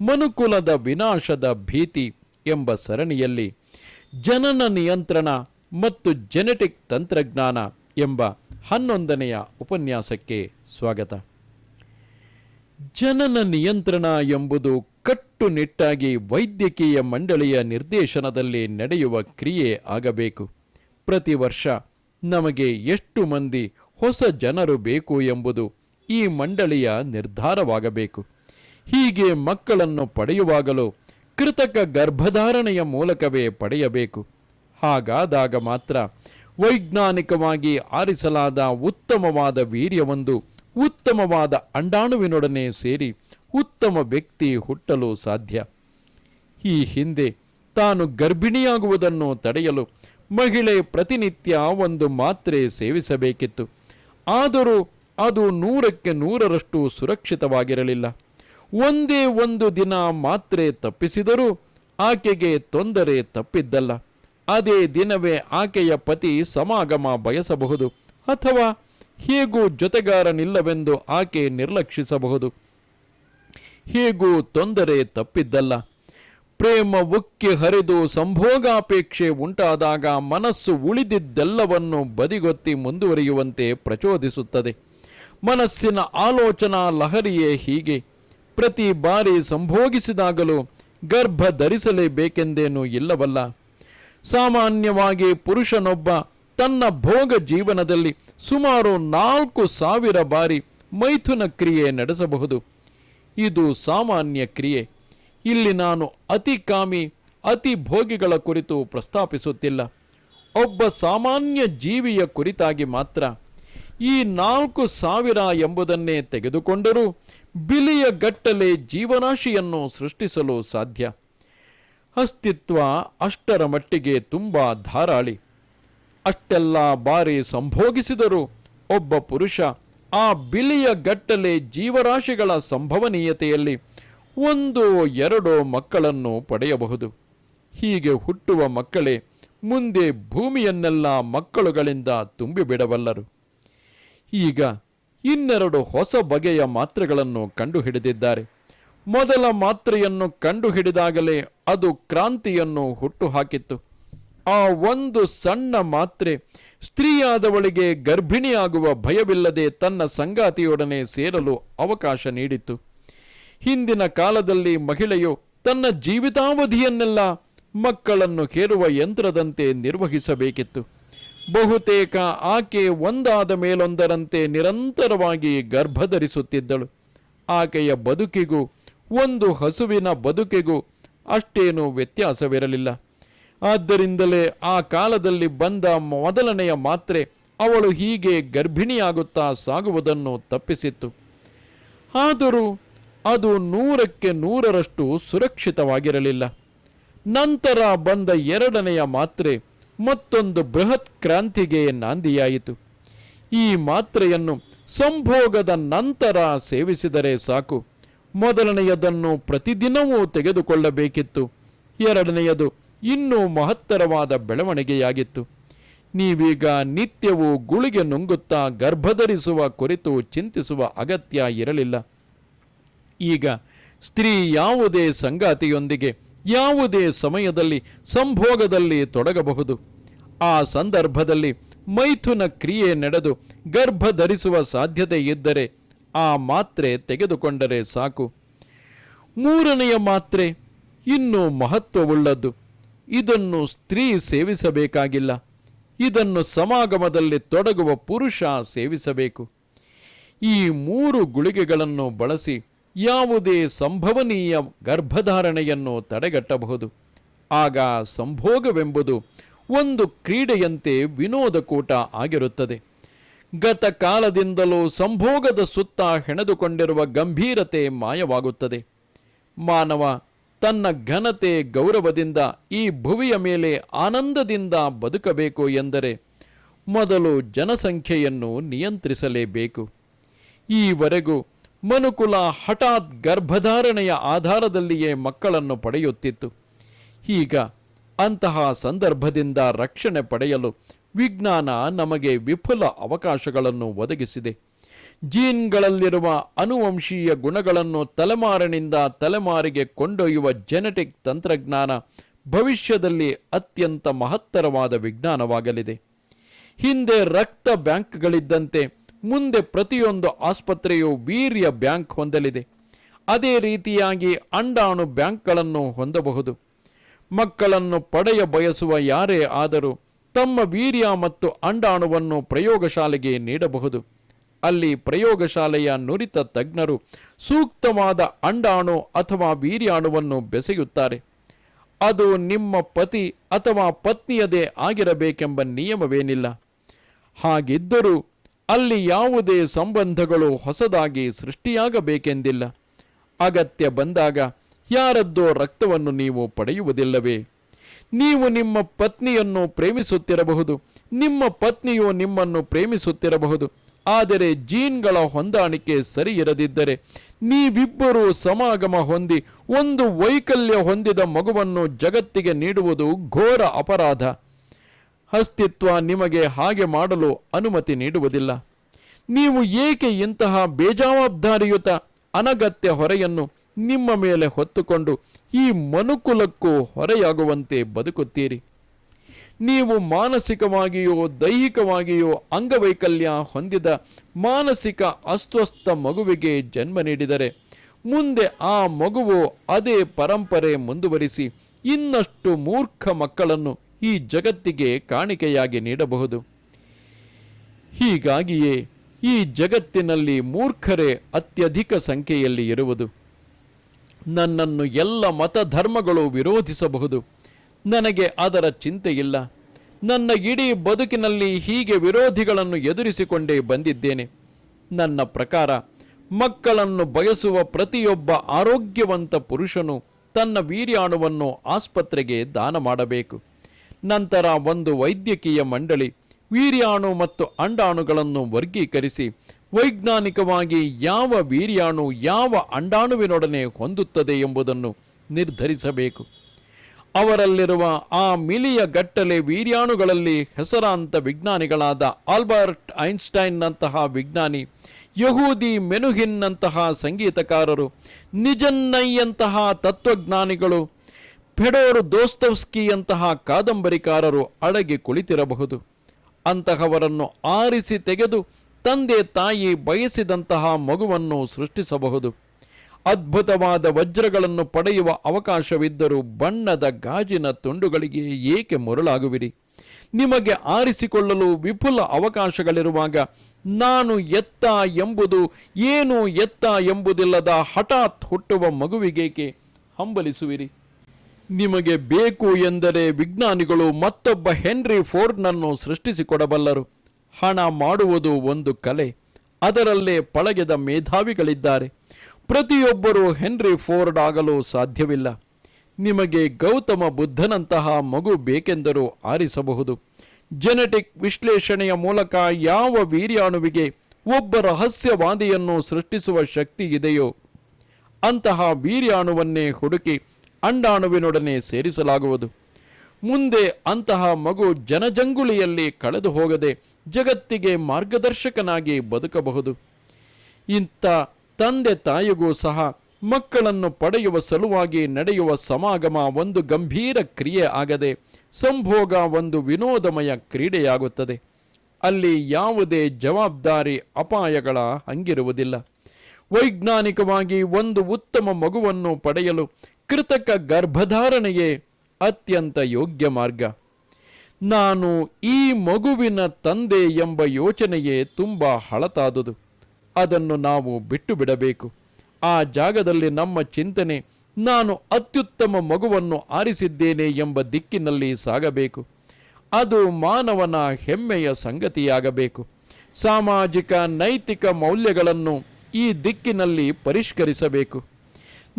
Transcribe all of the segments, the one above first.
ಮನುಕುಲದ ವಿನಾಶದ ಭೀತಿ ಎಂಬ ಸರಣಿಯಲ್ಲಿ ಜನನ ನಿಯಂತ್ರಣ ಮತ್ತು ಜೆನೆಟಿಕ್ ತಂತ್ರಜ್ಞಾನ ಎಂಬ ಹನ್ನೊಂದನೆಯ ಉಪನ್ಯಾಸಕ್ಕೆ ಸ್ವಾಗತ. ಜನನ ನಿಯಂತ್ರಣ ಎಂಬುದು ಕಟ್ಟುನಿಟ್ಟಾಗಿ ವೈದ್ಯಕೀಯ ಮಂಡಳಿಯ ನಿರ್ದೇಶನದಲ್ಲಿ ನಡೆಯುವ ಕ್ರಿಯೆ ಆಗಬೇಕು. ಪ್ರತಿ ವರ್ಷ ನಮಗೆ ಎಷ್ಟು ಮಂದಿ ಹೊಸ ಜನರು ಬೇಕು ಎಂಬುದು ಈ ಮಂಡಳಿಯ ನಿರ್ಧಾರವಾಗಬೇಕು. ಹೀಗೆ ಮಕ್ಕಳನ್ನು ಪಡೆಯುವಾಗಲೂ ಕೃತಕ ಗರ್ಭಧಾರಣೆಯ ಮೂಲಕವೇ ಪಡೆಯಬೇಕು. ಹಾಗಾದಾಗ ಮಾತ್ರ ವೈಜ್ಞಾನಿಕವಾಗಿ ಆರಿಸಲಾದ ಉತ್ತಮವಾದ ವೀರ್ಯವೊಂದು ಉತ್ತಮವಾದ ಅಂಡಾಣುವಿನೊಡನೆ ಸೇರಿ ಉತ್ತಮ ವ್ಯಕ್ತಿ ಹುಟ್ಟಲು ಸಾಧ್ಯ. ಈ ಹಿಂದೆ ತಾನು ಗರ್ಭಿಣಿಯಾಗುವುದನ್ನು ತಡೆಯಲು ಮಹಿಳೆ ಪ್ರತಿನಿತ್ಯ ಒಂದು ಮಾತ್ರೆ ಸೇವಿಸಬೇಕಿತ್ತು. ಆದರೂ ಅದು ನೂರಕ್ಕೆ ನೂರರಷ್ಟು ಸುರಕ್ಷಿತವಾಗಿರಲಿಲ್ಲ. ಒಂದೇ ಒಂದು ದಿನ ಮಾತ್ರೆ ತಪ್ಪಿಸಿದರೂ ಆಕೆಗೆ ತೊಂದರೆ ತಪ್ಪಿದ್ದಲ್ಲ. ಅದೇ ದಿನವೇ ಆಕೆಯ ಪತಿ ಸಮಾಗಮ ಬಯಸಬಹುದು ಅಥವಾ ಹೇಗೂ ಜೊತೆಗಾರನಿಲ್ಲವೆಂದು ಆಕೆ ನಿರ್ಲಕ್ಷಿಸಬಹುದು. ಹೇಗೂ ತೊಂದರೆ ತಪ್ಪಿದ್ದಲ್ಲ. ಪ್ರೇಮ ಉಕ್ಕಿ ಹರಿದು ಸಂಭೋಗಾಪೇಕ್ಷೆ ಉಂಟಾದಾಗ ಮನಸ್ಸು ಉಳಿದಿದ್ದೆಲ್ಲವನ್ನು ಬದಿಗೊತ್ತಿ ಮುಂದುವರಿಯುವಂತೆ ಪ್ರಚೋದಿಸುತ್ತದೆ. ಮನಸ್ಸಿನ ಆಲೋಚನಾ ಲಹರಿಯೇ ಹೀಗೆ. ಪ್ರತಿ ಬಾರಿ ಸಂಭೋಗಿಸಿದಾಗಲೂ ಗರ್ಭ ಧರಿಸಲೇಬೇಕೆಂದೇನೂ ಇಲ್ಲವಲ್ಲ. ಸಾಮಾನ್ಯವಾಗಿ ಪುರುಷನೊಬ್ಬ ತನ್ನ ಭೋಗ ಜೀವನದಲ್ಲಿ ಸುಮಾರು ನಾಲ್ಕು ಸಾವಿರ ಬಾರಿ ಮೈಥುನ ಕ್ರಿಯೆ ನಡೆಸಬಹುದು. ಇದು ಸಾಮಾನ್ಯ ಕ್ರಿಯೆ. ಇಲ್ಲಿ ನಾನು ಅತಿ ಕಾಮಿ, ಅತಿ ಭೋಗಿಗಳ ಕುರಿತು ಪ್ರಸ್ತಾಪಿಸುತ್ತಿಲ್ಲ. ಒಬ್ಬ ಸಾಮಾನ್ಯ ಜೀವಿಯ ಕುರಿತಾಗಿ ಮಾತ್ರ. ಈ ನಾಲ್ಕು ಸಾವಿರ ಎಂಬುದನ್ನೇ ತೆಗೆದುಕೊಂಡರೂ ಬಿಲಿಯ ಗಟ್ಟಲೆ ಜೀವನಾಶಿಯನ್ನು ಸೃಷ್ಟಿಸಲು ಸಾಧ್ಯ. ಅಸ್ತಿತ್ವ ಅಷ್ಟರ ಮಟ್ಟಿಗೆ ತುಂಬ ಧಾರಾಳಿ. ಅಷ್ಟೆಲ್ಲ ಬಾರಿ ಸಂಭೋಗಿಸಿದರೂ ಒಬ್ಬ ಪುರುಷ ಆ ಬಿಲಿಯ ಗಟ್ಟಲೆ ಜೀವರಾಶಿಗಳ ಸಂಭವನೀಯತೆಯಲ್ಲಿ ಒಂದು ಎರಡು ಮಕ್ಕಳನ್ನು ಪಡೆಯಬಹುದು. ಹೀಗೆ ಹುಟ್ಟುವ ಮಕ್ಕಳೇ ಮುಂದೆ ಭೂಮಿಯನ್ನೆಲ್ಲ ಮಕ್ಕಳುಗಳಿಂದ ತುಂಬಿಬಿಡಬಲ್ಲರು. ಈಗ ಇನ್ನೆರಡು ಹೊಸ ಬಗೆಯ ಮಾತ್ರೆಗಳನ್ನು ಕಂಡುಹಿಡಿದಿದ್ದಾರೆ. ಮೊದಲ ಮಾತ್ರೆಯನ್ನು ಕಂಡುಹಿಡಿದಾಗಲೇ ಅದು ಕ್ರಾಂತಿಯನ್ನು ಹುಟ್ಟುಹಾಕಿತ್ತು. ಆ ಒಂದು ಸಣ್ಣ ಮಾತ್ರೆ ಸ್ತ್ರೀಯಾದವಳಿಗೆ ಗರ್ಭಿಣಿಯಾಗುವ ಭಯವಿಲ್ಲದೆ ತನ್ನ ಸಂಗಾತಿಯೊಡನೆ ಸೇರಲು ಅವಕಾಶ ನೀಡಿತು ಹಿಂದಿನ ಕಾಲದಲ್ಲಿ ಮಹಿಳೆಯು ತನ್ನ ಜೀವಿತಾವಧಿಯನ್ನೆಲ್ಲ ಮಕ್ಕಳನ್ನು ಕೇರುವ ಯಂತ್ರದಂತೆ ನಿರ್ವಹಿಸಬೇಕಿತ್ತು. ಬಹುತೇಕ ಆಕೆ ಒಂದಾದ ಮೇಲೊಂದರಂತೆ ನಿರಂತರವಾಗಿ ಗರ್ಭಧರಿಸುತ್ತಿದ್ದಳು. ಆಕೆಯ ಬದುಕಿಗೂ, ಒಂದು ಹಸುವಿನ ಬದುಕಿಗೂ ಅಷ್ಟೇನೂ ವ್ಯತ್ಯಾಸವಿರಲಿಲ್ಲ. ಆದ್ದರಿಂದಲೇ ಆ ಕಾಲದಲ್ಲಿ ಬಂದ ಮೊದಲನೆಯ ಮಾತ್ರೆ ಅವಳು ಹೀಗೆ ಗರ್ಭಿಣಿಯಾಗುತ್ತಾ ಸಾಗುವುದನ್ನು ತಪ್ಪಿಸಿತ್ತು. ಆದರೂ ಅದು ನೂರಕ್ಕೆ ನೂರರಷ್ಟು ಸುರಕ್ಷಿತವಾಗಿರಲಿಲ್ಲ. ನಂತರ ಬಂದ ಎರಡನೆಯ ಮಾತ್ರೆ ಮತ್ತೊಂದು ಬೃಹತ್ ಕ್ರಾಂತಿಗೆ ನಾಂದಿಯಾಯಿತು. ಈ ಮಾತ್ರೆಯನ್ನು ಸಂಭೋಗದ ನಂತರ ಸೇವಿಸಿದರೆ ಸಾಕು. ಮೊದಲನೆಯದನ್ನು ಪ್ರತಿದಿನವೂ ತೆಗೆದುಕೊಳ್ಳಬೇಕಿತ್ತು. ಎರಡನೆಯದು ಇನ್ನೂ ಮಹತ್ತರವಾದ ಬೆಳವಣಿಗೆಯಾಗಿತ್ತು. ನೀವೀಗ ನಿತ್ಯವೂ ಗುಳಿಗೆ ನುಂಗುತ್ತಾ ಗರ್ಭಧರಿಸುವ ಕುರಿತು ಚಿಂತಿಸುವ ಅಗತ್ಯ ಇರಲಿಲ್ಲ. ಈಗ ಸ್ತ್ರೀ ಯಾವುದೇ ಸಂಗಾತಿಯೊಂದಿಗೆ ಯಾವುದೇ ಸಮಯದಲ್ಲಿ ಸಂಭೋಗದಲ್ಲಿ ತೊಡಗಬಹುದು. ಆ ಸಂದರ್ಭದಲ್ಲಿ ಮೈಥುನ ಕ್ರಿಯೆ ನಡೆದು ಗರ್ಭ ಧರಿಸುವ ಸಾಧ್ಯತೆ ಇದ್ದರೆ ಆ ಮಾತ್ರೆ ತೆಗೆದುಕೊಂಡರೆ ಸಾಕು. ಮೂರನೆಯ ಮಾತ್ರೆ ಇನ್ನೂ ಮಹತ್ವವುಳ್ಳದ್ದು. ಇದನ್ನು ಸ್ತ್ರೀ ಸೇವಿಸಬೇಕಾಗಿಲ್ಲ. ಇದನ್ನು ಸಮಾಗಮದಲ್ಲಿ ತೊಡಗುವ ಪುರುಷ ಸೇವಿಸಬೇಕು. ಈ ಮೂರು ಗುಳಿಗೆಗಳನ್ನು ಬಳಸಿ ಯಾವುದೇ ಸಂಭವನೀಯ ಗರ್ಭಧಾರಣೆಯನ್ನು ತಡೆಗಟ್ಟಬಹುದು. ಆಗ ಸಂಭೋಗವೆಂಬುದು ಒಂದು ಕ್ರೀಡೆಯಂತೆ ವಿನೋದಕೂಟ ಆಗಿರುತ್ತದೆ. ಗತ ಕಾಲದಿಂದಲೂ ಸಂಭೋಗದ ಸುತ್ತ ಹೆಣೆದುಕೊಂಡಿರುವ ಗಂಭೀರತೆ ಮಾಯವಾಗುತ್ತದೆ. ಮಾನವ ತನ್ನ ಘನತೆ ಗೌರವದಿಂದ ಈ ಭುವಿಯ ಮೇಲೆ ಆನಂದದಿಂದ ಬದುಕಬೇಕು ಎಂದರೆ ಮೊದಲು ಜನಸಂಖ್ಯೆಯನ್ನು ನಿಯಂತ್ರಿಸಲೇಬೇಕು. ಈವರೆಗೂ ಮನುಕುಲ ಹಠಾತ್ ಗರ್ಭಧಾರಣೆಯ ಆಧಾರದಲ್ಲಿಯೇ ಮಕ್ಕಳನ್ನು ಪಡೆಯುತ್ತಿತ್ತು. ಈಗ ಅಂತಹ ಸಂದರ್ಭದಿಂದ ರಕ್ಷಣೆ ಪಡೆಯಲು ವಿಜ್ಞಾನ ನಮಗೆ ವಿಫುಲ ಅವಕಾಶಗಳನ್ನು ಒದಗಿಸಿದೆ. ಜೀನ್ಗಳಲ್ಲಿರುವ ಅನುವಂಶೀಯ ಗುಣಗಳನ್ನು ತಲೆಮಾರಿನಿಂದ ತಲೆಮಾರಿಗೆ ಕೊಂಡೊಯ್ಯುವ ಜೆನೆಟಿಕ್ ತಂತ್ರಜ್ಞಾನ ಭವಿಷ್ಯದಲ್ಲಿ ಅತ್ಯಂತ ಮಹತ್ತರವಾದ ವಿಜ್ಞಾನವಾಗಲಿದೆ. ಹಿಂದೆ ರಕ್ತ ಬ್ಯಾಂಕ್ಗಳಿದ್ದಂತೆ ಮುಂದೆ ಪ್ರತಿಯೊಂದು ಆಸ್ಪತ್ರೆಯು ವೀರ್ಯ ಬ್ಯಾಂಕ್ ಹೊಂದಲಿದೆ. ಅದೇ ರೀತಿಯಾಗಿ ಅಂಡಾಣು ಬ್ಯಾಂಕ್ಗಳನ್ನು ಹೊಂದಬಹುದು. ಮಕ್ಕಳನ್ನು ಪಡೆಯ ಬಯಸುವ ಯಾರೇ ಆದರೂ ತಮ್ಮ ವೀರ್ಯ ಮತ್ತು ಅಂಡಾಣುವನ್ನು ಪ್ರಯೋಗಶಾಲೆಗೆ ನೀಡಬಹುದು. ಅಲ್ಲಿ ಪ್ರಯೋಗಶಾಲೆಯ ನುರಿತ ತಜ್ಞರು ಸೂಕ್ತವಾದ ಅಂಡಾಣು ಅಥವಾ ವೀರ್ಯಾಣುವನ್ನು ಬೆಸೆಯುತ್ತಾರೆ. ಅದು ನಿಮ್ಮ ಪತಿ ಅಥವಾ ಪತ್ನಿಯದೇ ಆಗಿರಬೇಕೆಂಬ ನಿಯಮವೇನಿಲ್ಲ. ಹಾಗಿದ್ದರೂ ಅಲ್ಲಿ ಯಾವುದೇ ಸಂಬಂಧಗಳು ಹೊಸದಾಗಿ ಸೃಷ್ಟಿಯಾಗಬೇಕೆಂದಿಲ್ಲ. ಅಗತ್ಯ ಬಂದಾಗ ಯಾರದ್ದೋ ರಕ್ತವನ್ನು ನೀವು ಪಡೆಯುವುದಿಲ್ಲವೇ? ನೀವು ನಿಮ್ಮ ಪತ್ನಿಯನ್ನು ಪ್ರೇಮಿಸುತ್ತಿರಬಹುದು. ನಿಮ್ಮ ಪತ್ನಿಯು ನಿಮ್ಮನ್ನು ಪ್ರೇಮಿಸುತ್ತಿರಬಹುದು. ಆದರೆ ಜೀನ್ಗಳ ಹೊಂದಾಣಿಕೆ ಸರಿ ಇರದಿದ್ದರೆ ನೀವಿಬ್ಬರೂ ಸಮಾಗಮ ಹೊಂದಿ, ಒಂದು ವೈಕಲ್ಯ ಹೊಂದಿದ ಮಗುವನ್ನು ಜಗತ್ತಿಗೆ ನೀಡುವುದು ಘೋರ ಅಪರಾಧ. ಅಸ್ತಿತ್ವ ನಿಮಗೆ ಹಾಗೆ ಮಾಡಲು ಅನುಮತಿ ನೀಡುವುದಿಲ್ಲ. ನೀವು ಏಕೆ ಇಂತಹ ಬೇಜವಾಬ್ದಾರಿಯುತ, ಅನಗತ್ಯ ಹೊರೆಯನ್ನು ನಿಮ್ಮ ಮೇಲೆ ಹೊತ್ತುಕೊಂಡು ಈ ಮನುಕುಲಕ್ಕೂ ಹೊರೆಯಾಗುವಂತೆ ಬದುಕುತ್ತೀರಿ. ನೀವು ಮಾನಸಿಕವಾಗಿಯೋ ದೈಹಿಕವಾಗಿಯೋ ಅಂಗವೈಕಲ್ಯ ಹೊಂದಿದ ಮಾನಸಿಕ ಅಸ್ವಸ್ಥ ಮಗುವಿಗೆ ಜನ್ಮ ನೀಡಿದರೆ ಮುಂದೆ ಆ ಮಗುವು ಅದೇ ಪರಂಪರೆ ಮುಂದುವರಿಸಿ ಇನ್ನಷ್ಟು ಮೂರ್ಖ ಮಕ್ಕಳನ್ನು ಈ ಜಗತ್ತಿಗೆ ಕಾಣಿಕೆಯಾಗಿ ನೀಡಬಹುದು. ಹೀಗಾಗಿಯೇ ಈ ಜಗತ್ತಿನಲ್ಲಿ ಮೂರ್ಖರೇ ಅತ್ಯಧಿಕ ಸಂಖ್ಯೆಯಲ್ಲಿ ಇರುವುದು. ನನ್ನನ್ನು ಎಲ್ಲ ಮತಧರ್ಮಗಳು ವಿರೋಧಿಸಬಹುದು. ನನಗೆ ಅದರ ಚಿಂತೆಯಿಲ್ಲ ನನ್ನ ಇಡೀ ಬದುಕಿನಲ್ಲಿ ಹೀಗೆ ವಿರೋಧಿಗಳನ್ನು ಎದುರಿಸಿಕೊಂಡೇ ಬಂದಿದ್ದೇನೆ. ನನ್ನ ಪ್ರಕಾರ, ಮಕ್ಕಳನ್ನು ಬಯಸುವ ಪ್ರತಿಯೊಬ್ಬ ಆರೋಗ್ಯವಂತ ಪುರುಷನು ತನ್ನ ವೀರ್ಯಾಣುವನ್ನು ಆಸ್ಪತ್ರೆಗೆ ದಾನ ಮಾಡಬೇಕು. ನಂತರ ಒಂದು ವೈದ್ಯಕೀಯ ಮಂಡಳಿ, ವೀರ್ಯಾಣು ಮತ್ತು ಅಂಡಾಣುಗಳನ್ನು ವರ್ಗೀಕರಿಸಿ ವೈಜ್ಞಾನಿಕವಾಗಿ ಯಾವ ವೀರ್ಯಾಣು ಯಾವ ಅಂಡಾಣುವಿನೊಡನೆ ಹೊಂದುತ್ತದೆ ಎಂಬುದನ್ನು ನಿರ್ಧರಿಸಬೇಕು. ಅವರಲ್ಲಿರುವ ಆ ಮಿಲಿಯ ಗಟ್ಟಲೆ ವೀರ್ಯಾಣುಗಳಲ್ಲಿ ಹೆಸರಾಂತ ವಿಜ್ಞಾನಿಗಳಾದ ಆಲ್ಬರ್ಟ್ ಐನ್ಸ್ಟೈನ್ನಂತಹ ವಿಜ್ಞಾನಿ, ಯಹೂದಿ ಮೆನುಹಿನ್ನಂತಹ ಸಂಗೀತಕಾರರು, ನಿಜನ್ನಯ್ಯಂತಹ ತತ್ವಜ್ಞಾನಿಗಳು, ಫೆಡೋರ್ ದೋಸ್ತವ್ಸ್ಕಿಯಂತಹ ಕಾದಂಬರಿಕಾರರು ಅಡಗಿ ಕುಳಿತಿರಬಹುದು. ಅಂತಹವರನ್ನು ಆರಿಸಿ ತೆಗೆದು ತಂದೆ ತಾಯಿ ಬಯಸಿದಂತಹ ಮಗುವನ್ನು ಸೃಷ್ಟಿಸಬಹುದು. ಅದ್ಭುತವಾದ ವಜ್ರಗಳನ್ನು ಪಡೆಯುವ ಅವಕಾಶವಿದ್ದರೂ ಬಣ್ಣದ ಗಾಜಿನ ತುಂಡುಗಳಿಗೆ ಏಕೆ ಮರುಳಾಗುವಿರಿ? ನಿಮಗೆ ಆರಿಸಿಕೊಳ್ಳಲು ವಿಪುಲ ಅವಕಾಶಗಳಿರುವಾಗ ನಾನು ಎತ್ತ ಎಂಬುದು ಏನು ಎತ್ತ ಎಂಬುದಿಲ್ಲದ ಹಠಾತ್ ಹುಟ್ಟುವ ಮಗುವಿಗೇಕೆ ಹಂಬಲಿಸುವಿರಿ? ನಿಮಗೆ ಬೇಕು ಎಂದರೆ ವಿಜ್ಞಾನಿಗಳು ಮತ್ತೊಬ್ಬ ಹೆನ್ರಿ ಫೋರ್ಡ್ನನ್ನು ಸೃಷ್ಟಿಸಿಕೊಡಬಲ್ಲರು. ಹಣ ಮಾಡುವುದು ಒಂದು ಕಲೆ. ಅದರಲ್ಲೇ ಪಳಗೆದ ಮೇಧಾವಿಗಳಿದ್ದಾರೆ. ಪ್ರತಿಯೊಬ್ಬರೂ ಹೆನ್ರಿ ಫೋರ್ಡ್ ಆಗಲು ಸಾಧ್ಯವಿಲ್ಲ. ನಿಮಗೆ ಗೌತಮ ಬುದ್ಧನಂತಹ ಮಗು ಬೇಕೆಂದರೂ ಆರಿಸಬಹುದು. ಜೆನೆಟಿಕ್ ವಿಶ್ಲೇಷಣೆಯ ಮೂಲಕ ಯಾವ ವೀರ್ಯಾಣುವಿಗೆ ಒಬ್ಬ ರಹಸ್ಯವಾದಿಯನ್ನು ಸೃಷ್ಟಿಸುವ ಶಕ್ತಿ ಇದೆಯೋ, ಅಂತಹ ವೀರ್ಯಾಣುವನ್ನೇ ಹುಡುಕಿ ಅಂಡಾಣುವಿನೊಡನೆ ಸೇರಿಸಲಾಗುವುದು. ಮುಂದೆ ಅಂತಹ ಮಗು ಜನಜಂಗುಳಿಯಲ್ಲಿ ಕಳೆದು ಹೋಗದೆ ಜಗತ್ತಿಗೆ ಮಾರ್ಗದರ್ಶಕನಾಗಿ ಬದುಕಬಹುದು. ಇಂಥ ತಂದೆ ತಾಯಿಗೂ ಸಹ ಮಕ್ಕಳನ್ನು ಪಡೆಯುವ ಸಲುವಾಗಿ ನಡೆಯುವ ಸಮಾಗಮ ಒಂದು ಗಂಭೀರ ಕ್ರಿಯೆ ಆಗದೆ ಸಂಭೋಗ ಒಂದು ವಿನೋದಮಯ ಕ್ರೀಡೆಯಾಗುತ್ತದೆ. ಅಲ್ಲಿ ಯಾವುದೇ ಜವಾಬ್ದಾರಿ ಅಪಾಯಗಳ ಹಂಗಿರುವುದಿಲ್ಲ. ವೈಜ್ಞಾನಿಕವಾಗಿ ಒಂದು ಉತ್ತಮ ಮಗುವನ್ನು ಪಡೆಯಲು ಕೃತಕ ಗರ್ಭಧಾರಣೆಯೇ ಅತ್ಯಂತ ಯೋಗ್ಯ ಮಾರ್ಗ. ನಾನು ಈ ಮಗುವಿನ ತಂದೆ ಎಂಬ ಯೋಚನೆಯೇ ತುಂಬ ಹಳತಾದುದು. ಅದನ್ನು ನಾವು ಬಿಟ್ಟು ಬಿಡಬೇಕು. ಆ ಜಾಗದಲ್ಲಿ ನಮ್ಮ ಚಿಂತನೆ, ನಾನು ಅತ್ಯುತ್ತಮ ಮಗುವನ್ನು ಆರಿಸಿದ್ದೇನೆ ಎಂಬ ದಿಕ್ಕಿನಲ್ಲಿ ಸಾಗಬೇಕು. ಅದು ಮಾನವನ ಹೆಮ್ಮೆಯ ಸಂಗತಿಯಾಗಬೇಕು. ಸಾಮಾಜಿಕ, ನೈತಿಕ ಮೌಲ್ಯಗಳನ್ನು ಈ ದಿಕ್ಕಿನಲ್ಲಿ ಪರಿಷ್ಕರಿಸಬೇಕು.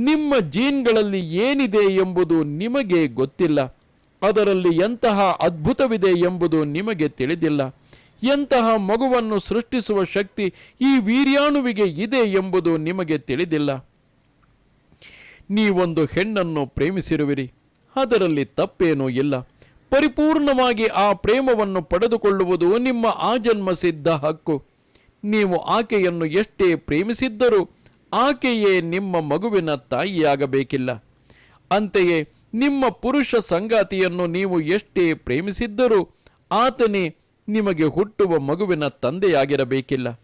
ನಿಮ್ಮ ಜೀನ್ಗಳಲ್ಲಿ ಏನಿದೆ ಎಂಬುದು ನಿಮಗೆ ಗೊತ್ತಿಲ್ಲ. ಅದರಲ್ಲಿ ಎಂತಹ ಅದ್ಭುತವಿದೆ ಎಂಬುದು ನಿಮಗೆ ತಿಳಿದಿಲ್ಲ. ಎಂತಹ ಮಗುವನ್ನು ಸೃಷ್ಟಿಸುವ ಶಕ್ತಿ ಈ ವೀರ್ಯಾಣುವಿಗೆ ಇದೆ ಎಂಬುದು ನಿಮಗೆ ತಿಳಿದಿಲ್ಲ. ನೀವೊಂದು ಹೆಣ್ಣನ್ನು ಪ್ರೇಮಿಸಿರುವಿರಿ. ಅದರಲ್ಲಿ ತಪ್ಪೇನೂ ಇಲ್ಲ. ಪರಿಪೂರ್ಣವಾಗಿ ಆ ಪ್ರೇಮವನ್ನು ಪಡೆದುಕೊಳ್ಳುವುದು ನಿಮ್ಮ ಆಜನ್ಮ ಸಿದ್ಧ ಹಕ್ಕು. ನೀವು ಆಕೆಯನ್ನು ಎಷ್ಟೇ ಪ್ರೇಮಿಸಿದ್ದರೂ ಆಕೆಯೇ ನಿಮ್ಮ ಮಗುವಿನ ತಾಯಿಯಾಗಬೇಕಿಲ್ಲ. ಅಂತೆಯೇ ನಿಮ್ಮ ಪುರುಷ ಸಂಗಾತಿಯನ್ನು ನೀವು ಎಷ್ಟೇ ಪ್ರೇಮಿಸಿದ್ದರೂ ಆತನೇ ನಿಮಗೆ ಹುಟ್ಟುವ ಮಗುವಿನ ತಂದೆಯಾಗಿರಬೇಕಿಲ್ಲ.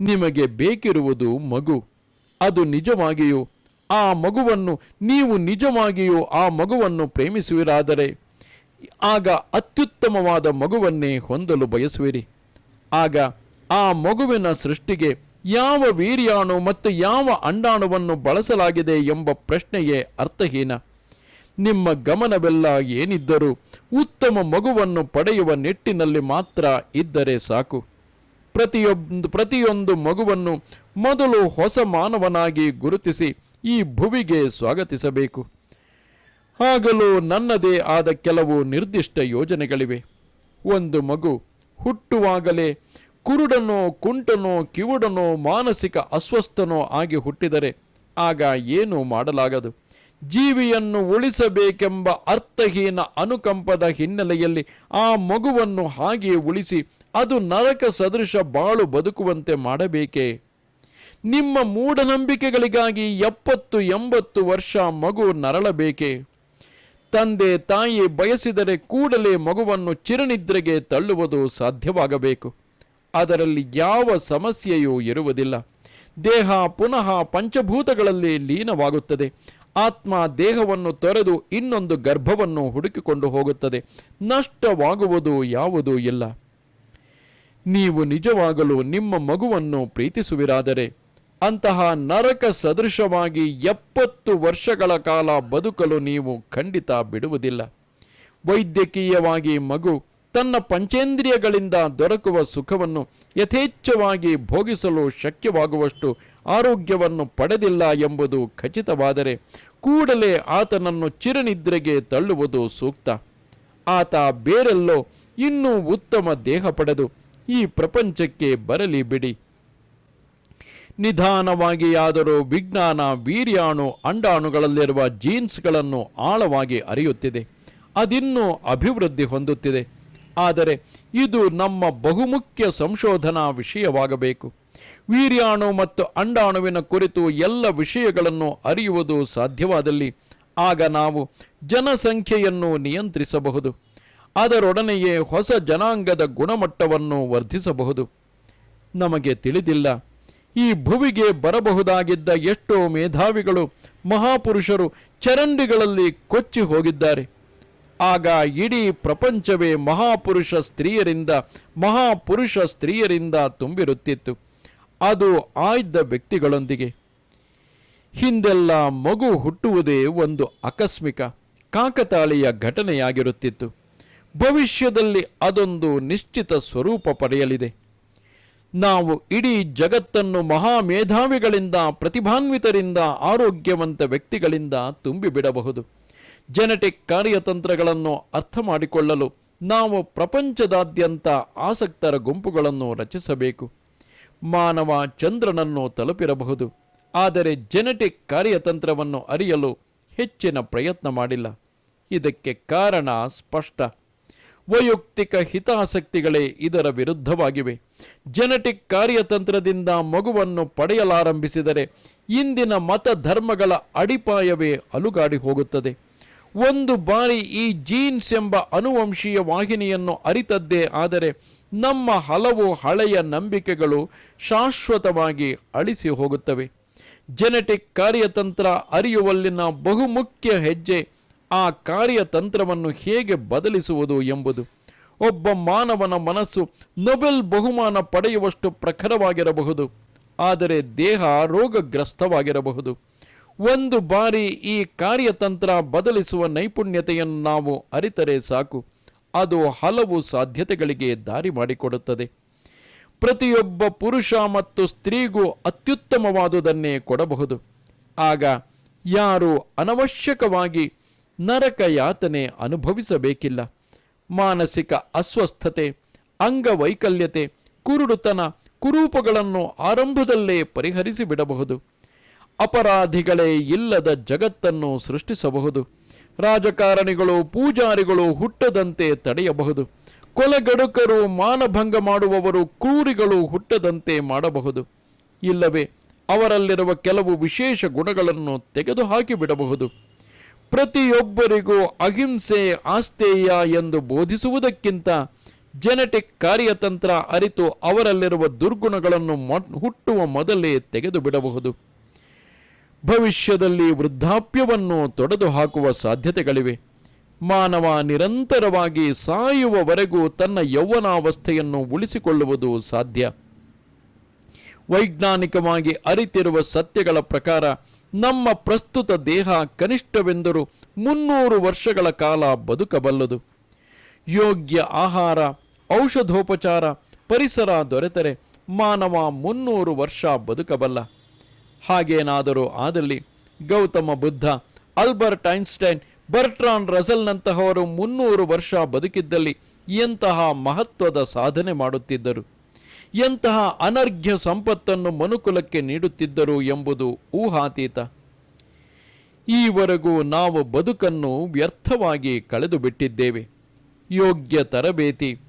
ನಿಮಗೆ ಬೇಕಿರುವುದು ಮಗು. ಅದು ನಿಜವಾಗಿಯೂ ಆ ಮಗುವನ್ನು ನೀವು ನಿಜವಾಗಿಯೂ ಆ ಮಗುವನ್ನು ಪ್ರೇಮಿಸುವಿರಾದರೆ ಆಗ ಅತ್ಯುತ್ತಮವಾದ ಮಗುವನ್ನೇ ಹೊಂದಲು ಬಯಸುವಿರಿ. ಆಗ ಆ ಮಗುವಿನ ಸೃಷ್ಟಿಗೆ ಯಾವ ವೀರ್ಯಾಣು ಮತ್ತು ಯಾವ ಅಂಡಾಣುವನ್ನು ಬಳಸಲಾಗಿದೆ ಎಂಬ ಪ್ರಶ್ನೆಯೇ ಅರ್ಥಹೀನ. ನಿಮ್ಮ ಗಮನವೆಲ್ಲ ಏನಿದ್ದರೂ ಉತ್ತಮ ಮಗುವನ್ನು ಪಡೆಯುವ ನಿಟ್ಟಿನಲ್ಲಿ ಮಾತ್ರ ಇದ್ದರೆ ಸಾಕು. ಪ್ರತಿಯೊಂದು ಪ್ರತಿಯೊಂದು ಮಗುವನ್ನು ಮೊದಲು ಹೊಸ ಮಾನವನಾಗಿ ಗುರುತಿಸಿ ಈ ಭುವಿಗೆ ಸ್ವಾಗತಿಸಬೇಕು. ಆಗಲೂ ನನ್ನದೇ ಆದ ಕೆಲವು ನಿರ್ದಿಷ್ಟ ಯೋಜನೆಗಳಿವೆ. ಒಂದು ಮಗು ಹುಟ್ಟುವಾಗಲೇ ಕುರುಡನೋ, ಕುಂಟನೋ, ಕಿವುಡನೋ, ಮಾನಸಿಕ ಅಸ್ವಸ್ಥನೋ ಆಗಿ ಹುಟ್ಟಿದರೆ ಆಗ ಏನೂ ಮಾಡಲಾಗದು. ಜೀವಿಯನ್ನು ಉಳಿಸಬೇಕೆಂಬ ಅರ್ಥಹೀನ ಅನುಕಂಪದ ಹಿನ್ನೆಲೆಯಲ್ಲಿ ಆ ಮಗುವನ್ನು ಹಾಗೆಯೇ ಉಳಿಸಿ ಅದು ನರಕ ಸದೃಶ ಬಾಳು ಬದುಕುವಂತೆ ಮಾಡಬೇಕೇ? ನಿಮ್ಮ ಮೂಢನಂಬಿಕೆಗಳಿಗಾಗಿ ಎಪ್ಪತ್ತು ಎಂಬತ್ತು ವರ್ಷ ಮಗು ನರಳಬೇಕೆ? ತಂದೆ, ತಾಯಿ ಬಯಸಿದರೆ ಕೂಡಲೇ ಮಗುವನ್ನು ಚಿರನಿದ್ರೆಗೆ ತಳ್ಳುವುದು ಸಾಧ್ಯವಾಗಬೇಕು. ಅದರಲ್ಲಿ ಯಾವ ಸಮಸ್ಯೆಯೂ ಇರುವುದಿಲ್ಲ. ದೇಹ ಪುನಃ ಪಂಚಭೂತಗಳಲ್ಲಿ ಲೀನವಾಗುತ್ತದೆ. ಆತ್ಮ ದೇಹವನ್ನು ತೊರೆದು ಇನ್ನೊಂದು ಗರ್ಭವನ್ನು ಹುಡುಕಿಕೊಂಡು ಹೋಗುತ್ತದೆ. ನಷ್ಟವಾಗುವುದು ಯಾವುದೂ ಇಲ್ಲ. ನೀವು ನಿಜವಾಗಲು ನಿಮ್ಮ ಮಗುವನ್ನು ಪ್ರೀತಿಸುವಿರಾದರೆ, ಅಂತಹ ನರಕ ಸದೃಶವಾಗಿ ಎಪ್ಪತ್ತು ವರ್ಷಗಳ ಕಾಲ ಬದುಕಲು ನೀವು ಖಂಡಿತ ಬಿಡುವುದಿಲ್ಲ. ವೈದ್ಯಕೀಯವಾಗಿ ಮಗು ತನ್ನ ಪಂಚೇಂದ್ರಿಯಗಳಿಂದ ದೊರಕುವ ಸುಖವನ್ನು ಯಥೇಚ್ಛವಾಗಿ ಭೋಗಿಸಲು ಶಕ್ಯವಾಗುವಷ್ಟು ಆರೋಗ್ಯವನ್ನು ಪಡೆದಿಲ್ಲ ಎಂಬುದು ಖಚಿತವಾದರೆ ಕೂಡಲೇ ಆತನನ್ನು ಚಿರನಿದ್ರೆಗೆ ತಳ್ಳುವುದು ಸೂಕ್ತ. ಆತ ಬೇರೆಲ್ಲೋ ಇನ್ನೂ ಉತ್ತಮ ದೇಹ ಪಡೆದು ಈ ಪ್ರಪಂಚಕ್ಕೆ ಬರಲಿ ಬಿಡಿ. ನಿಧಾನವಾಗಿಯಾದರೂ ವಿಜ್ಞಾನ ವೀರ್ಯಾಣು ಅಂಡಾಣುಗಳಲ್ಲಿರುವ ಜೀನ್ಸ್ಗಳನ್ನು ಆಳವಾಗಿ ಅರಿಯುತ್ತಿದೆ. ಅದಿನ್ನೂ ಅಭಿವೃದ್ಧಿ ಹೊಂದುತ್ತಿದೆ. ಆದರೆ ಇದು ನಮ್ಮ ಬಹುಮುಖ್ಯ ಸಂಶೋಧನಾ ವಿಷಯವಾಗಬೇಕು. ವೀರ್ಯಾಣು ಮತ್ತು ಅಂಡಾಣುವಿನ ಕುರಿತು ಎಲ್ಲ ವಿಷಯಗಳನ್ನು ಅರಿಯುವುದು ಸಾಧ್ಯವಾದಲ್ಲಿ ಆಗ ನಾವು ಜನಸಂಖ್ಯೆಯನ್ನು ನಿಯಂತ್ರಿಸಬಹುದು. ಅದರೊಡನೆಯೇ ಹೊಸ ಜನಾಂಗದ ಗುಣಮಟ್ಟವನ್ನು ವರ್ಧಿಸಬಹುದು. ನಮಗೆ ತಿಳಿದಿಲ್ಲ. ಈ ಭುವಿಗೆ ಬರಬಹುದಾಗಿದ್ದ ಎಷ್ಟೋ ಮೇಧಾವಿಗಳು ಮಹಾಪುರುಷರು ಚರಂಡಿಗಳಲ್ಲಿ ಕೊಚ್ಚಿ ಹೋಗಿದ್ದಾರೆ. ಆಗ ಇಡೀ ಪ್ರಪಂಚವೇ ಮಹಾಪುರುಷ ಸ್ತ್ರೀಯರಿಂದ ಮಹಾಪುರುಷ ಸ್ತ್ರೀಯರಿಂದ ತುಂಬಿರುತ್ತಿತ್ತು. ಅದು ಆಯ್ದ ವ್ಯಕ್ತಿಗಳೊಂದಿಗೆ. ಹಿಂದೆಲ್ಲ ಮಗು ಹುಟ್ಟುವುದೇ ಒಂದು ಆಕಸ್ಮಿಕ, ಕಾಕತಾಳೀಯ ಘಟನೆಯಾಗಿರುತ್ತಿತ್ತು. ಭವಿಷ್ಯದಲ್ಲಿ ಅದೊಂದು ನಿಶ್ಚಿತ ಸ್ವರೂಪ ಪಡೆಯಲಿದೆ. ನಾವು ಇಡೀ ಜಗತ್ತನ್ನು ಮಹಾಮೇಧಾವಿಗಳಿಂದ, ಪ್ರತಿಭಾನ್ವಿತರಿಂದ, ಆರೋಗ್ಯವಂತ ವ್ಯಕ್ತಿಗಳಿಂದ ತುಂಬಿಬಿಡಬಹುದು. ಜೆನೆಟಿಕ್ ಕಾರ್ಯತಂತ್ರಗಳನ್ನು ಅರ್ಥ ಮಾಡಿಕೊಳ್ಳಲು ನಾವು ಪ್ರಪಂಚದಾದ್ಯಂತ ಆಸಕ್ತರ ಗುಂಪುಗಳನ್ನು ರಚಿಸಬೇಕು. ಮಾನವ ಚಂದ್ರನನ್ನು ತಲುಪಿರಬಹುದು, ಆದರೆ ಜೆನೆಟಿಕ್ ಕಾರ್ಯತಂತ್ರವನ್ನು ಅರಿಯಲು ಹೆಚ್ಚಿನ ಪ್ರಯತ್ನ ಮಾಡಿಲ್ಲ. ಇದಕ್ಕೆ ಕಾರಣ ಸ್ಪಷ್ಟ. ವೈಯಕ್ತಿಕ ಹಿತಾಸಕ್ತಿಗಳೇ ಇದರ ವಿರುದ್ಧವಾಗಿವೆ. ಜೆನೆಟಿಕ್ ಕಾರ್ಯತಂತ್ರದಿಂದ ಮಗುವನ್ನು ಪಡೆಯಲಾರಂಭಿಸಿದರೆ ಇಂದಿನ ಮತ ಧರ್ಮಗಳ ಅಡಿಪಾಯವೇ ಅಲುಗಾಡಿ ಹೋಗುತ್ತದೆ. ಒಂದು ಬಾರಿ ಈ ಜೀನ್ಸ್ ಎಂಬ ಅನುವಂಶೀಯ ವಾಹಿನಿಯನ್ನು ಅರಿತದ್ದೇ ಆದರೆ ನಮ್ಮ ಹಲವು ಹಳೆಯ ನಂಬಿಕೆಗಳು ಶಾಶ್ವತವಾಗಿ ಅಳಿಸಿ ಹೋಗುತ್ತವೆ. ಜೆನೆಟಿಕ್ ಕಾರ್ಯತಂತ್ರ ಅರಿಯುವಲ್ಲಿನ ಬಹುಮುಖ್ಯ ಹೆಜ್ಜೆ ಆ ಕಾರ್ಯತಂತ್ರವನ್ನು ಹೇಗೆ ಬದಲಿಸುವುದು ಎಂಬುದು. ಒಬ್ಬ ಮಾನವನ ಮನಸ್ಸು ನೊಬೆಲ್ ಬಹುಮಾನ ಪಡೆಯುವಷ್ಟು ಪ್ರಖರವಾಗಿರಬಹುದು. ಆದರೆ ದೇಹ ರೋಗಗ್ರಸ್ತವಾಗಿರಬಹುದು. ಒಂದು ಬಾರಿ ಈ ಕಾರ್ಯತಂತ್ರ ಬದಲಿಸುವ ನೈಪುಣ್ಯತೆಯನ್ನು ನಾವು ಅರಿತರೆ ಸಾಕು. ಅದು ಹಲವು ಸಾಧ್ಯತೆಗಳಿಗೆ ದಾರಿ ಮಾಡಿಕೊಡುತ್ತದೆ. ಪ್ರತಿಯೊಬ್ಬ ಪುರುಷ ಮತ್ತು ಸ್ತ್ರೀಗೂ ಅತ್ಯುತ್ತಮವಾದುದನ್ನೇ ಕೊಡಬಹುದು. ಆಗ ಯಾರು ಅನವಶ್ಯಕವಾಗಿ ನರಕ ಯಾತನೆ ಅನುಭವಿಸಬೇಕಿಲ್ಲ. ಮಾನಸಿಕ ಅಸ್ವಸ್ಥತೆ, ಅಂಗವೈಕಲ್ಯತೆ, ಕುರುಡುತನ, ಕುರೂಪಗಳನ್ನು ಆರಂಭದಲ್ಲೇ ಪರಿಹರಿಸಿ ಬಿಡಬಹುದು ಅಪರಾಧಿಗಳೇ ಇಲ್ಲದ ಜಗತ್ತನ್ನು ಸೃಷ್ಟಿಸಬಹುದು. ರಾಜಕಾರಣಿಗಳು, ಪೂಜಾರಿಗಳು ಹುಟ್ಟದಂತೆ ತಡೆಯಬಹುದು. ಕೊಲೆಗಡುಕರು ಮಾನಭಂಗ ಮಾಡುವವರು ಕ್ರೂರಿಗಳು ಹುಟ್ಟದಂತೆ ಮಾಡಬಹುದು. ಇಲ್ಲವೇ, ಅವರಲ್ಲಿರುವ ಕೆಲವು ವಿಶೇಷ ಗುಣಗಳನ್ನು ತೆಗೆದುಹಾಕಿ ಬಿಡಬಹುದು ಪ್ರತಿಯೊಬ್ಬರಿಗೂ ಅಹಿಂಸೆ ಆಸ್ತೇಯ ಎಂದು ಬೋಧಿಸುವುದಕ್ಕಿಂತ ಜೆನೆಟಿಕ್ ಕಾರ್ಯತಂತ್ರ ಅರಿತು ಅವರಲ್ಲಿರುವ ದುರ್ಗುಣಗಳನ್ನು ಹುಟ್ಟುವ ಮೊದಲೇ ತೆಗೆದು ಬಿಡಬಹುದು ಭವಿಷ್ಯದಲ್ಲಿ ವೃದ್ಧಾಪ್ಯವನ್ನು ತೊಡೆದು ಹಾಕುವ ಸಾಧ್ಯತೆಗಳಿವೆ. ಮಾನವ ನಿರಂತರವಾಗಿ ಸಾಯುವವರೆಗೂ ತನ್ನ ಯೌವನಾವಸ್ಥೆಯನ್ನು ಉಳಿಸಿಕೊಳ್ಳುವುದು ಸಾಧ್ಯ. ವೈಜ್ಞಾನಿಕವಾಗಿ ಅರಿತಿರುವ ಸತ್ಯಗಳ ಪ್ರಕಾರ ನಮ್ಮ ಪ್ರಸ್ತುತ ದೇಹ ಕನಿಷ್ಠವೆಂದರೂ ಮುನ್ನೂರು ವರ್ಷಗಳ ಕಾಲ ಬದುಕಬಲ್ಲದು. ಯೋಗ್ಯ ಆಹಾರ, ಔಷಧೋಪಚಾರ, ಪರಿಸರ ದೊರೆತರೆ ಮಾನವ ಮುನ್ನೂರು ವರ್ಷ ಬದುಕಬಲ್ಲ. ಹಾಗೇನಾದರೂ ಆದಲ್ಲಿ Gautama Buddha Albert Einstein Bertrand ರಸಲ್ನಂತಹವರು ಮುನ್ನೂರು ವರ್ಷ ಬದುಕಿದ್ದಲ್ಲಿ ಎಂತಹ ಮಹತ್ವದ ಸಾಧನೆ ಮಾಡುತ್ತಿದ್ದರು? ಎಂತಹ ಅನರ್ಘ್ಯ ಸಂಪತ್ತನ್ನು ಮನುಕುಲಕ್ಕೆ ನೀಡುತ್ತಿದ್ದರು ಎಂಬುದು ಊಹಾತೀತ. ಈವರೆಗೂ ನಾವು ಬದುಕನ್ನು ವ್ಯರ್ಥವಾಗಿ ಕಳೆದು ಬಿಟ್ಟಿದ್ದೇವೆ ಯೋಗ್ಯ ತರಬೇತಿ,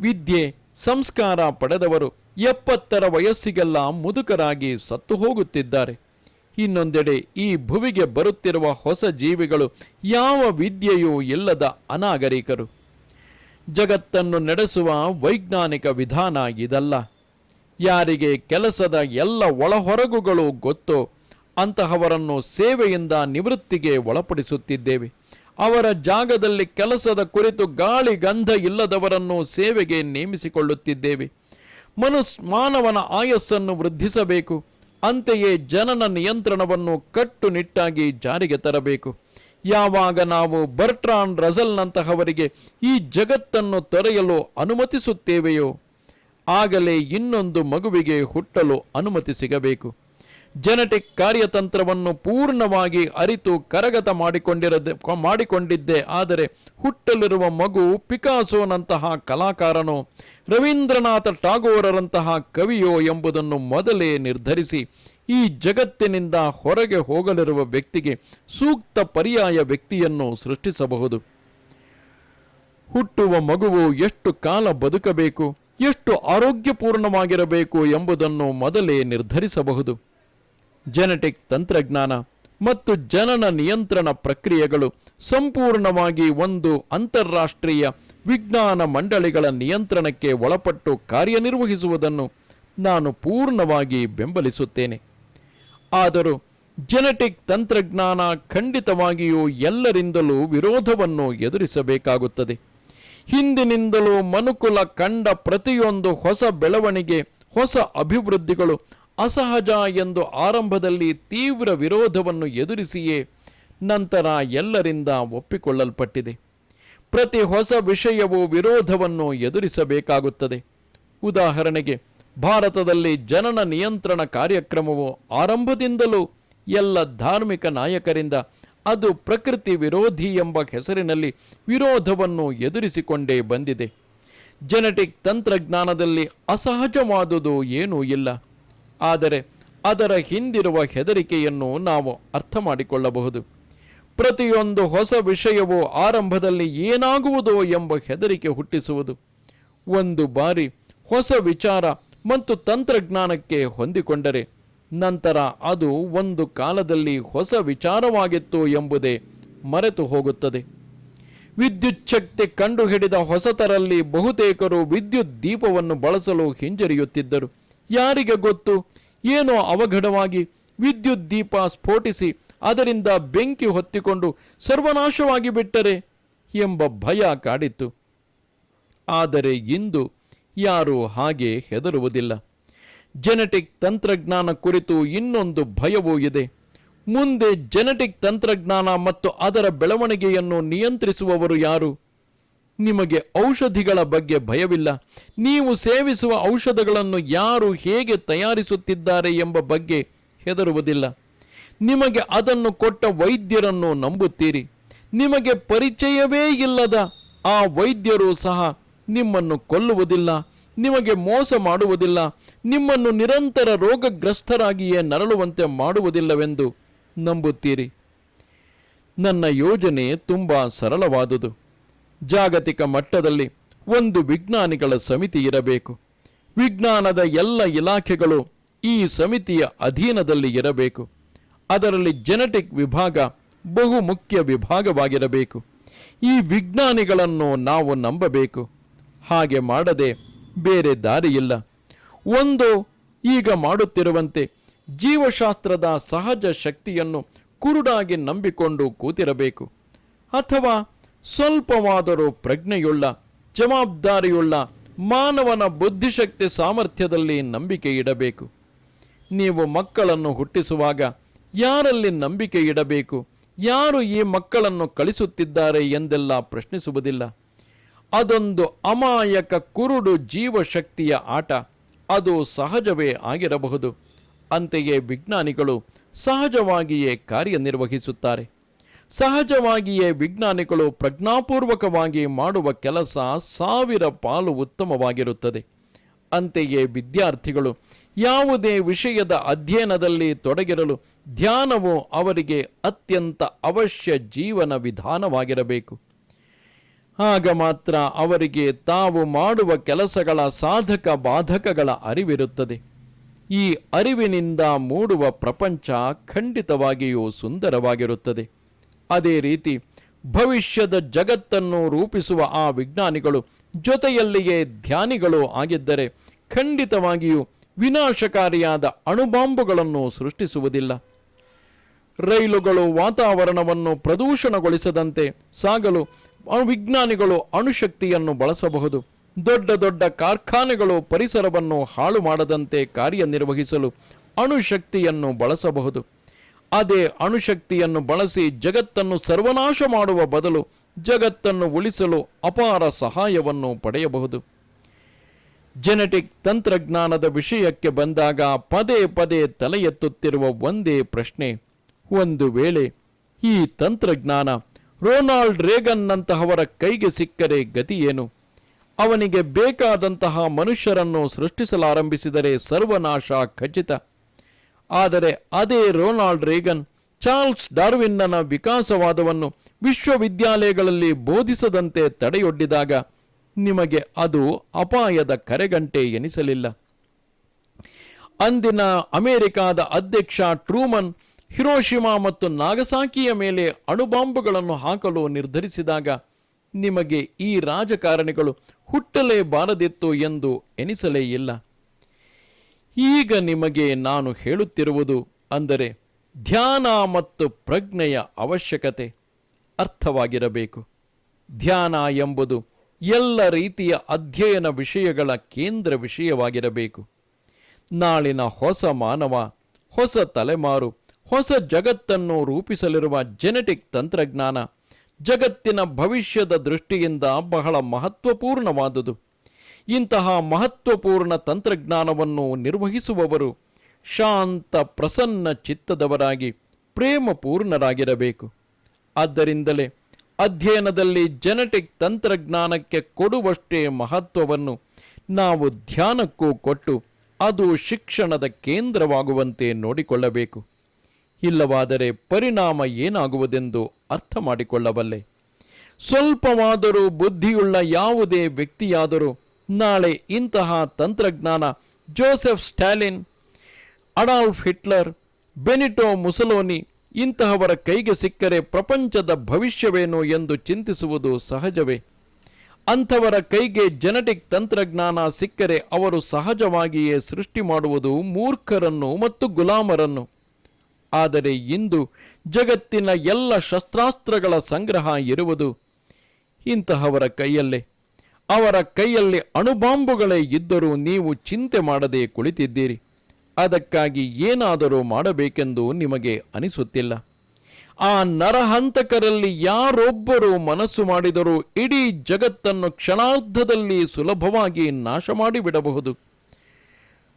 ವಿದ್ಯೆ, ಸಂಸ್ಕಾರ ಪಡೆದವರು ಎಪ್ಪತ್ತರ ವಯಸ್ಸಿಗೆಲ್ಲ ಮುದುಕರಾಗಿ ಸತ್ತು ಹೋಗುತ್ತಿದ್ದಾರೆ. ಇನ್ನೊಂದೆಡೆ ಈ ಭುವಿಗೆ ಬರುತ್ತಿರುವ ಹೊಸ ಜೀವಿಗಳು ಯಾವ ವಿದ್ಯೆಯೂ ಇಲ್ಲದ ಅನಾಗರಿಕರು. ಜಗತ್ತನ್ನು ನಡೆಸುವ ವೈಜ್ಞಾನಿಕ ವಿಧಾನ ಇದಲ್ಲ. ಯಾರಿಗೆ ಕೆಲಸದ ಎಲ್ಲ ಒಳಹೊರಗುಗಳು ಗೊತ್ತೋ ಅಂತಹವರನ್ನು ಸೇವೆಯಿಂದ ನಿವೃತ್ತಿಗೆ ಒಳಪಡಿಸುತ್ತಿದ್ದೇವೆ. ಅವರ ಜಾಗದಲ್ಲಿ ಕೆಲಸದ ಕುರಿತು ಗಾಳಿ ಗಂಧ ಇಲ್ಲದವರನ್ನು ಸೇವೆಗೆ ನೇಮಿಸಿಕೊಳ್ಳುತ್ತಿದ್ದೇವೆ. ಮನುಸ್ ಮಾನವನ ಆಯಸ್ಸನ್ನು ವೃದ್ಧಿಸಬೇಕು. ಅಂತೆಯೇ ಜನನ ನಿಯಂತ್ರಣವನ್ನು ಕಟ್ಟುನಿಟ್ಟಾಗಿ ಜಾರಿಗೆ ತರಬೇಕು. ಯಾವಾಗ ನಾವು ಬರ್ಟ್ರಾನ್ ರಸಲ್ನಂತಹವರಿಗೆ ಈ ಜಗತ್ತನ್ನು ತೊರೆಯಲು ಅನುಮತಿಸುತ್ತೇವೆಯೋ, ಆಗಲೇ ಇನ್ನೊಂದು ಮಗುವಿಗೆ ಹುಟ್ಟಲು ಅನುಮತಿ ಸಿಗಬೇಕು. ಜೆನೆಟಿಕ್ ಕಾರ್ಯತಂತ್ರವನ್ನು ಪೂರ್ಣವಾಗಿ ಅರಿತು ಕರಗತ ಮಾಡಿಕೊಂಡಿರದೆ, ಮಾಡಿಕೊಂಡಿದ್ದೆ, ಆದರೆ ಹುಟ್ಟಲಿರುವ ಮಗು ಪಿಕಾಸೋನಂತಹ ಕಲಾಕಾರನೋ ರವೀಂದ್ರನಾಥ ಟಾಗೋರರಂತಹ ಕವಿಯೋ ಎಂಬುದನ್ನು ಮೊದಲೇ ನಿರ್ಧರಿಸಿ, ಈ ಜಗತ್ತಿನಿಂದ ಹೊರಗೆ ಹೋಗಲಿರುವ ವ್ಯಕ್ತಿಗೆ ಸೂಕ್ತ ಪರ್ಯಾಯ ವ್ಯಕ್ತಿಯನ್ನು ಸೃಷ್ಟಿಸಬಹುದು. ಹುಟ್ಟುವ ಮಗುವು ಎಷ್ಟು ಕಾಲ ಬದುಕಬೇಕು, ಎಷ್ಟು ಆರೋಗ್ಯಪೂರ್ಣವಾಗಿರಬೇಕು ಎಂಬುದನ್ನು ಮೊದಲೇ ನಿರ್ಧರಿಸಬಹುದು. ಜೆನೆಟಿಕ್ ತಂತ್ರಜ್ಞಾನ ಮತ್ತು ಜನನ ನಿಯಂತ್ರಣ ಪ್ರಕ್ರಿಯೆಗಳು ಸಂಪೂರ್ಣವಾಗಿ ಒಂದು ಅಂತಾರಾಷ್ಟ್ರೀಯ ವಿಜ್ಞಾನ ಮಂಡಳಿಗಳ ನಿಯಂತ್ರಣಕ್ಕೆ ಒಳಪಟ್ಟು ಕಾರ್ಯನಿರ್ವಹಿಸುವುದನ್ನು ನಾನು ಪೂರ್ಣವಾಗಿ ಬೆಂಬಲಿಸುತ್ತೇನೆ. ಆದರೂ ಜೆನೆಟಿಕ್ ತಂತ್ರಜ್ಞಾನ ಖಂಡಿತವಾಗಿಯೂ ಎಲ್ಲರಿಂದಲೂ ವಿರೋಧವನ್ನು ಎದುರಿಸಬೇಕಾಗುತ್ತದೆ. ಹಿಂದಿನಿಂದಲೂ ಮನುಕುಲ ಕಂಡ ಪ್ರತಿಯೊಂದು ಹೊಸ ಬೆಳವಣಿಗೆ, ಹೊಸ ಅಭಿವೃದ್ಧಿಗಳು ಅಸಹಜ ಎಂದು ಆರಂಭದಲ್ಲಿ ತೀವ್ರ ವಿರೋಧವನ್ನು ಎದುರಿಸಿಯೇ ನಂತರ ಎಲ್ಲರಿಂದ ಒಪ್ಪಿಕೊಳ್ಳಲ್ಪಟ್ಟಿದೆ. ಪ್ರತಿ ಹೊಸ ವಿಷಯವೂ ವಿರೋಧವನ್ನು ಎದುರಿಸಬೇಕಾಗುತ್ತದೆ. ಉದಾಹರಣೆಗೆ, ಭಾರತದಲ್ಲಿ ಜನನ ನಿಯಂತ್ರಣ ಕಾರ್ಯಕ್ರಮವು ಆರಂಭದಿಂದಲೂ ಎಲ್ಲ ಧಾರ್ಮಿಕ ನಾಯಕರಿಂದ ಅದು ಪ್ರಕೃತಿ ವಿರೋಧಿ ಎಂಬ ಹೆಸರಿನಲ್ಲಿ ವಿರೋಧವನ್ನು ಎದುರಿಸಿಕೊಂಡೇ ಬಂದಿದೆ. ಜೆನೆಟಿಕ್ ತಂತ್ರಜ್ಞಾನದಲ್ಲಿ ಅಸಹಜವಾದುದು ಏನೂ ಇಲ್ಲ. ಆದರೆ ಅದರ ಹಿಂದಿರುವ ಹೆದರಿಕೆಯನ್ನು ನಾವು ಅರ್ಥ ಮಾಡಿಕೊಳ್ಳಬಹುದು ಪ್ರತಿಯೊಂದು ಹೊಸ ವಿಷಯವು ಆರಂಭದಲ್ಲಿ ಏನಾಗುವುದೋ ಎಂಬ ಹೆದರಿಕೆ ಹುಟ್ಟಿಸುವುದು. ಒಂದು ಬಾರಿ ಹೊಸ ವಿಚಾರ ಮತ್ತು ತಂತ್ರಜ್ಞಾನಕ್ಕೆ ಹೊಂದಿಕೊಂಡರೆ ನಂತರ ಅದು ಒಂದು ಕಾಲದಲ್ಲಿ ಹೊಸ ವಿಚಾರವಾಗಿತ್ತು ಎಂಬುದೇ ಮರೆತು ಹೋಗುತ್ತದೆ. ವಿದ್ಯುಚ್ಛಕ್ತಿ ಕಂಡುಹಿಡಿದ ಹೊಸತರಲ್ಲಿ ಬಹುತೇಕರು ವಿದ್ಯುತ್ ದೀಪವನ್ನು ಬಳಸಲು ಹಿಂಜರಿಯುತ್ತಿದ್ದರು. ಯಾರಿಗೆ ಗೊತ್ತು? ಏನೋ ಅವಘಡವಾಗಿ ವಿದ್ಯುತ್ ದೀಪ ಸ್ಫೋಟಿಸಿ ಅದರಿಂದ ಬೆಂಕಿ ಹೊತ್ತಿಕೊಂಡು ಸರ್ವನಾಶವಾಗಿ ಬಿಟ್ಟರೆ ಎಂಬ ಭಯ ಕಾಡಿತ್ತು. ಆದರೆ ಇಂದು ಯಾರೂ ಹಾಗೆ ಹೆದರುವುದಿಲ್ಲ. ಜೆನೆಟಿಕ್ ತಂತ್ರಜ್ಞಾನ ಕುರಿತು ಇನ್ನೊಂದು ಭಯವೂ ಇದೆ. ಮುಂದೆ ಜೆನೆಟಿಕ್ ತಂತ್ರಜ್ಞಾನ ಮತ್ತು ಅದರ ಬೆಳವಣಿಗೆಯನ್ನು ನಿಯಂತ್ರಿಸುವವರು ಯಾರು? ನಿಮಗೆ ಔಷಧಿಗಳ ಬಗ್ಗೆ ಭಯವಿಲ್ಲ. ನೀವು ಸೇವಿಸುವ ಔಷಧಗಳನ್ನು ಯಾರು ಹೇಗೆ ತಯಾರಿಸುತ್ತಿದ್ದಾರೆ ಎಂಬ ಬಗ್ಗೆ ಹೆದರುವುದಿಲ್ಲ. ನಿಮಗೆ ಅದನ್ನು ಕೊಟ್ಟ ವೈದ್ಯರನ್ನು ನಂಬುತ್ತೀರಿ. ನಿಮಗೆ ಪರಿಚಯವೇ ಇಲ್ಲದ ಆ ವೈದ್ಯರು ಸಹ ನಿಮ್ಮನ್ನು ಕೊಲ್ಲುವುದಿಲ್ಲ, ನಿಮಗೆ ಮೋಸ ಮಾಡುವುದಿಲ್ಲ, ನಿಮ್ಮನ್ನು ನಿರಂತರ ರೋಗಗ್ರಸ್ತರಾಗಿಯೇ ನರಳುವಂತೆ ಮಾಡುವುದಿಲ್ಲವೆಂದು ನಂಬುತ್ತೀರಿ. ನನ್ನ ಯೋಜನೆ ತುಂಬ ಸರಳವಾದುದು. ಜಾಗತಿಕ ಮಟ್ಟದಲ್ಲಿ ಒಂದು ವಿಜ್ಞಾನಿಗಳ ಸಮಿತಿ ಇರಬೇಕು. ವಿಜ್ಞಾನದ ಎಲ್ಲ ಇಲಾಖೆಗಳು ಈ ಸಮಿತಿಯ ಅಧೀನದಲ್ಲಿ ಇರಬೇಕು. ಅದರಲ್ಲಿ ಜೆನೆಟಿಕ್ ವಿಭಾಗ ಬಹು ಮುಖ್ಯ ವಿಭಾಗವಾಗಿರಬೇಕು. ಈ ವಿಜ್ಞಾನಿಗಳನ್ನು ನಾವು ನಂಬಬೇಕು. ಹಾಗೆ ಮಾಡದೆ ಬೇರೆ ದಾರಿಯಿಲ್ಲ ಒಂದು, ಈಗ ಮಾಡುತ್ತಿರುವಂತೆ ಜೀವಶಾಸ್ತ್ರದ ಸಹಜ ಶಕ್ತಿಯನ್ನು ಕುರುಡಾಗಿ ನಂಬಿಕೊಂಡು ಕೂತಿರಬೇಕು. ಅಥವಾ ಸ್ವಲ್ಪವಾದರೂ ಪ್ರಜ್ಞೆಯುಳ್ಳ, ಜವಾಬ್ದಾರಿಯುಳ್ಳ, ಮಾನವನ ಬುದ್ಧಿಶಕ್ತಿ ಸಾಮರ್ಥ್ಯದಲ್ಲಿ ನಂಬಿಕೆ ಇಡಬೇಕು. ನೀವು ಮಕ್ಕಳನ್ನು ಹುಟ್ಟಿಸುವಾಗ ಯಾರಲ್ಲಿ ನಂಬಿಕೆ ಇಡಬೇಕು, ಯಾರು ಈ ಮಕ್ಕಳನ್ನು ಕಳಿಸುತ್ತಿದ್ದಾರೆ ಎಂದೆಲ್ಲ ಪ್ರಶ್ನಿಸುವುದಿಲ್ಲ. ಅದೊಂದು ಅಮಾಯಕ ಕುರುಡು ಜೀವಶಕ್ತಿಯ ಆಟ, ಅದು ಸಹಜವೇ ಆಗಿರಬಹುದು. ಅಂತೆಯೇ ವಿಜ್ಞಾನಿಗಳು ಸಹಜವಾಗಿಯೇ ಕಾರ್ಯನಿರ್ವಹಿಸುತ್ತಾರೆ. ಸಹಜವಾಗಿಯೇ ವಿಜ್ಞಾನಿಗಳು ಪ್ರಜ್ಞಾಪೂರ್ವಕವಾಗಿ ಮಾಡುವ ಕೆಲಸ ಸಾವಿರ ಪಾಲು ಉತ್ತಮವಾಗಿರುತ್ತದೆ. ಅಂತೆಯೇ ವಿದ್ಯಾರ್ಥಿಗಳು, ಯಾವುದೇ ವಿಷಯದ ಅಧ್ಯಯನದಲ್ಲಿ ತೊಡಗಿರಲು ಧ್ಯಾನವು ಅವರಿಗೆ ಅತ್ಯಂತ ಅವಶ್ಯ ಜೀವನ ವಿಧಾನವಾಗಿರಬೇಕು. ಆಗ ಮಾತ್ರ ಅವರಿಗೆ ತಾವು ಮಾಡುವ ಕೆಲಸಗಳ ಸಾಧಕ ಬಾಧಕಗಳ ಅರಿವಿರುತ್ತದೆ. ಈ ಅರಿವಿನಿಂದ ಮೂಡುವ ಪ್ರಪಂಚ ಖಂಡಿತವಾಗಿಯೂ ಸುಂದರವಾಗಿರುತ್ತದೆ. ಅದೇ ರೀತಿ ಭವಿಷ್ಯದ ಜಗತ್ತನ್ನು ರೂಪಿಸುವ ಆ ವಿಜ್ಞಾನಿಗಳು ಜೊತೆಯಲ್ಲಿಯೇ ಧ್ಯಾನಿಗಳು ಆಗಿದ್ದರೆ ಖಂಡಿತವಾಗಿಯೂ ವಿನಾಶಕಾರಿಯಾದ ಅಣುಬಾಂಬುಗಳನ್ನು ಸೃಷ್ಟಿಸುವುದಿಲ್ಲ. ರೈಲುಗಳು ವಾತಾವರಣವನ್ನು ಪ್ರದೂಷಣಗೊಳಿಸದಂತೆ ಸಾಗಲು ವಿಜ್ಞಾನಿಗಳು ಅಣುಶಕ್ತಿಯನ್ನು ಬಳಸಬಹುದು. ದೊಡ್ಡ ದೊಡ್ಡ ಕಾರ್ಖಾನೆಗಳು ಪರಿಸರವನ್ನು ಹಾಳು ಮಾಡದಂತೆ ಕಾರ್ಯನಿರ್ವಹಿಸಲು ಅಣುಶಕ್ತಿಯನ್ನು ಬಳಸಬಹುದು. ಅದೇ ಅಣುಶಕ್ತಿಯನ್ನು ಬಳಸಿ ಜಗತ್ತನ್ನು ಸರ್ವನಾಶ ಮಾಡುವ ಬದಲು ಜಗತ್ತನ್ನು ಉಳಿಸಲು ಅಪಾರ ಸಹಾಯವನ್ನು ಪಡೆಯಬಹುದು. ಜೆನೆಟಿಕ್ ತಂತ್ರಜ್ಞಾನದ ವಿಷಯಕ್ಕೆ ಬಂದಾಗ ಪದೇ ಪದೇ ತಲೆ ಎತ್ತುತ್ತಿರುವ ಒಂದೇ ಪ್ರಶ್ನೆ, ಒಂದು ವೇಳೆ ಈ ತಂತ್ರಜ್ಞಾನ ರೊನಾಲ್ಡ್ ರೇಗನ್ನಂತಹವರ ಕೈಗೆ ಸಿಕ್ಕರೆ ಗತಿಯೇನು ಅವನಿಗೆ ಬೇಕಾದಂತಹ ಮನುಷ್ಯರನ್ನು ಸೃಷ್ಟಿಸಲಾರಂಭಿಸಿದರೆ ಸರ್ವನಾಶ ಖಚಿತ. ಆದರೆ ಅದೇ ರೊನಾಲ್ಡ್ ರೇಗನ್, ಚಾರ್ಲ್ಸ್ ಡಾರ್ವಿನ್ನನ ವಿಕಾಸವಾದವನ್ನು ವಿಶ್ವವಿದ್ಯಾಲಯಗಳಲ್ಲಿ ಬೋಧಿಸದಂತೆ ತಡೆಯೊಡ್ಡಿದಾಗ ನಿಮಗೆ ಅದು ಅಪಾಯದ ಕರೆಗಂಟೆ ಎನಿಸಲಿಲ್ಲ. ಅಂದಿನ ಅಮೆರಿಕಾದ ಅಧ್ಯಕ್ಷ ಟ್ರೂಮನ್ ಹಿರೋಶಿಮಾ ಮತ್ತು ನಾಗಸಾಕಿಯ ಮೇಲೆ ಅಣುಬಾಂಬುಗಳನ್ನು ಹಾಕಲು ನಿರ್ಧರಿಸಿದಾಗ ನಿಮಗೆ ಈ ರಾಜಕಾರಣಿಗಳು ಹುಟ್ಟಲೇ ಬಾರದಿತ್ತು ಎಂದು ಎನಿಸಲೇ ಇಲ್ಲ. ಈಗ ನಿಮಗೆ ನಾನು ಹೇಳುತ್ತಿರುವುದು ಅಂದರೆ ಧ್ಯಾನ ಮತ್ತು ಪ್ರಜ್ಞೆಯ ಅವಶ್ಯಕತೆ ಅರ್ಥವಾಗಿರಬೇಕು. ಧ್ಯಾನ ಎಂಬುದು ಎಲ್ಲ ರೀತಿಯ ಅಧ್ಯಯನ ವಿಷಯಗಳ ಕೇಂದ್ರ ವಿಷಯವಾಗಿರಬೇಕು. ನಾಳಿನ ಹೊಸ ಮಾನವ, ಹೊಸ ತಲೆಮಾರು, ಹೊಸ ಜಗತ್ತನ್ನು ರೂಪಿಸಲಿರುವ ಜೆನೆಟಿಕ್ ತಂತ್ರಜ್ಞಾನ ಜಗತ್ತಿನ ಭವಿಷ್ಯದ ದೃಷ್ಟಿಯಿಂದ ಬಹಳ ಮಹತ್ವಪೂರ್ಣವಾದುದು. ಇಂತಹ ಮಹತ್ವಪೂರ್ಣ ತಂತ್ರಜ್ಞಾನವನ್ನು ನಿರ್ವಹಿಸುವವರು ಶಾಂತ ಪ್ರಸನ್ನ ಚಿತ್ತದವರಾಗಿ ಪ್ರೇಮಪೂರ್ಣರಾಗಿರಬೇಕು. ಆದ್ದರಿಂದಲೇ ಅಧ್ಯಯನದಲ್ಲಿ ಜೆನೆಟಿಕ್ ತಂತ್ರಜ್ಞಾನಕ್ಕೆ ಕೊಡುವಷ್ಟೇ ಮಹತ್ವವನ್ನು ನಾವು ಧ್ಯಾನಕ್ಕೂ ಕೊಟ್ಟು ಅದು ಶಿಕ್ಷಣದ ಕೇಂದ್ರವಾಗುವಂತೆ ನೋಡಿಕೊಳ್ಳಬೇಕು. ಇಲ್ಲವಾದರೆ ಪರಿಣಾಮ ಏನಾಗುವುದೆಂದು ಅರ್ಥ ಮಾಡಿಕೊಳ್ಳಬಲ್ಲೆ ಸ್ವಲ್ಪವಾದರೂ ಬುದ್ಧಿಯುಳ್ಳ ಯಾವುದೇ ವ್ಯಕ್ತಿಯಾದರೂ ನಾಳೆ ಇಂತಹ ತಂತ್ರಜ್ಞಾನ Joseph Stalin, Adolf Hitler, Benito Mussolini ಇಂತಹವರ ಕೈಗೆ ಸಿಕ್ಕರೆ ಪ್ರಪಂಚದ ಭವಿಷ್ಯವೇನು ಎಂದು ಚಿಂತಿಸುವುದು ಸಹಜವೇ? ಅಂಥವರ ಕೈಗೆ ಜೆನೆಟಿಕ್ ತಂತ್ರಜ್ಞಾನ ಸಿಕ್ಕರೆ ಅವರು ಸಹಜವಾಗಿಯೇ ಸೃಷ್ಟಿ ಮಾಡುವುದು ಮೂರ್ಖರನ್ನು ಮತ್ತು ಗುಲಾಮರನ್ನು. ಆದರೆ ಇಂದು ಜಗತ್ತಿನ ಎಲ್ಲ ಶಸ್ತ್ರಾಸ್ತ್ರಗಳ ಸಂಗ್ರಹ ಇರುವುದು ಇಂತಹವರ ಕೈಯಲ್ಲೇ. ಅವರ ಕೈಯಲ್ಲಿ ಅಣುಬಾಂಬುಗಳೇ ಇದ್ದರೂ ನೀವು ಚಿಂತೆ ಮಾಡದೆ ಕುಳಿತಿದ್ದೀರಿ. ಅದಕ್ಕಾಗಿ ಏನಾದರೂ ಮಾಡಬೇಕೆಂದು ನಿಮಗೆ ಅನಿಸುತ್ತಿಲ್ಲ. ಆ ನರಹಂತಕರಲ್ಲಿ ಯಾರೊಬ್ಬರು ಮನಸ್ಸು ಮಾಡಿದರೂ ಇಡೀ ಜಗತ್ತನ್ನು ಕ್ಷಣಾರ್ಧದಲ್ಲಿ ಸುಲಭವಾಗಿ ನಾಶ ಮಾಡಿಬಿಡಬಹುದು.